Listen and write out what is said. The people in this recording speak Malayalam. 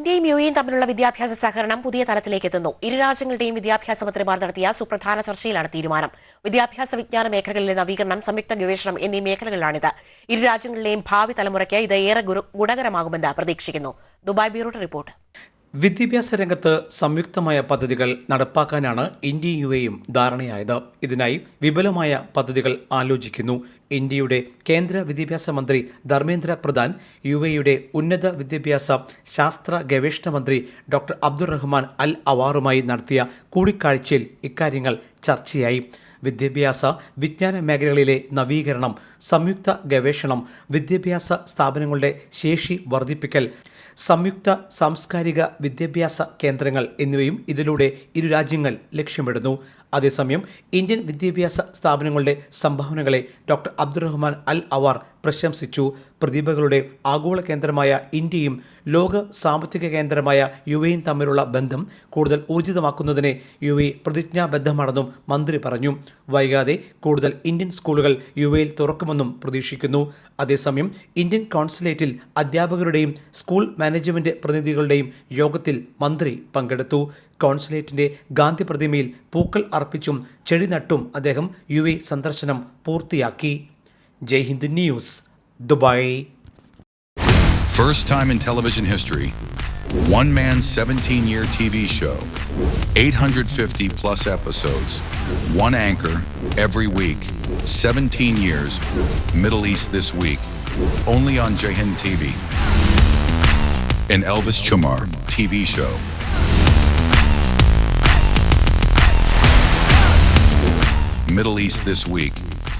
ഇന്ത്യയും യു എയും തമ്മിലുള്ള വിദ്യാഭ്യാസ സഹകരണം പുതിയ തലത്തിലേക്ക് എത്തുന്നു ഇരു രാജ്യങ്ങളുടെയും വിദ്യാഭ്യാസ മന്ത്രിമാർ നടത്തിയ സുപ്രധാന ചർച്ചയിലാണ് തീരുമാനം. വിദ്യാഭ്യാസ വിജ്ഞാന മേഖലകളിലെ നവീകരണം സംയുക്ത ഗവേഷണം എന്നീ മേഖലകളിലാണിത്. ഇരു രാജ്യങ്ങളിലെയും ഭാവി തലമുറയ്ക്ക് ഇത് ഏറെ ഗുണകരമാകുമെന്ന് പ്രതീക്ഷിക്കുന്നു. ദുബായ് ബ്യൂറോയുടെ റിപ്പോർട്ട്. വിദ്യാഭ്യാസ രംഗത്ത് സംയുക്തമായ പദ്ധതികൾ നടപ്പാക്കാനാണ് ഇന്ത്യയും യു എയും ധാരണയായത്. ഇതിനായി വിപുലമായ പദ്ധതികൾ ആലോചിക്കുന്നു. ഇന്ത്യയുടെ കേന്ദ്ര വിദ്യാഭ്യാസ മന്ത്രി ധർമ്മേന്ദ്ര പ്രധാൻ യു എയുടെ ഉന്നത വിദ്യാഭ്യാസ ശാസ്ത്ര ഗവേഷണ മന്ത്രി ഡോക്ടർ അബ്ദുറഹ്മാൻ അൽ അവാറുമായി നടത്തിയ കൂടിക്കാഴ്ചയിൽ ഇക്കാര്യങ്ങൾ ചർച്ചയായി. വിദ്യാഭ്യാസ വിജ്ഞാന മേഖലകളിലെ നവീകരണം സംയുക്ത ഗവേഷണം വിദ്യാഭ്യാസ സ്ഥാപനങ്ങളുടെ ശേഷി വർദ്ധിപ്പിക്കൽ സംയുക്ത സാംസ്കാരിക വിദ്യാഭ്യാസ കേന്ദ്രങ്ങൾ എന്നിവയും ഇതിലൂടെ ഇരു രാജ്യങ്ങൾ ലക്ഷ്യമിടുന്നു. അതേസമയം ഇന്ത്യൻ വിദ്യാഭ്യാസ സ്ഥാപനങ്ങളുടെ സംഭാവനകളെ ഡോക്ടർ അബ്ദുറഹ്മാൻ അൽ അവാർ പ്രശംസിച്ചു. പ്രതിഭകളുടെ ആഗോള കേന്ദ്രമായ ഇന്ത്യയും ലോക സാമ്പത്തിക കേന്ദ്രമായ യു എയും തമ്മിലുള്ള ബന്ധം കൂടുതൽ ഊർജിതമാക്കുന്നതിന് യു എ പ്രതിജ്ഞാബദ്ധമാണെന്നും മന്ത്രി പറഞ്ഞു. വൈകാതെ കൂടുതൽ ഇന്ത്യൻ സ്കൂളുകൾ യു എയിൽ തുറക്കുമെന്നും പ്രതീക്ഷിക്കുന്നു. അതേസമയം ഇന്ത്യൻ കോൺസുലേറ്റിൽ അധ്യാപകരുടെയും സ്കൂൾ മാനേജ്മെന്റ് പ്രതിനിധികളുടെയും യോഗത്തിൽ മന്ത്രി പങ്കെടുത്തു. കോൺസുലേറ്റിന്റെ ഗാന്ധി പ്രതിമയിൽ പൂക്കൾ അർപ്പിച്ചും ചെടി നട്ടും അദ്ദേഹം യു സന്ദർശനം പൂർത്തിയാക്കി. Jai Hind news Dubai First time in television history, one man's 17 year TV show, 850 plus episodes, one anchor every week, 17 years, Middle East this week, only on Jahin TV. An Elvis Chamar TV show. Middle East this week.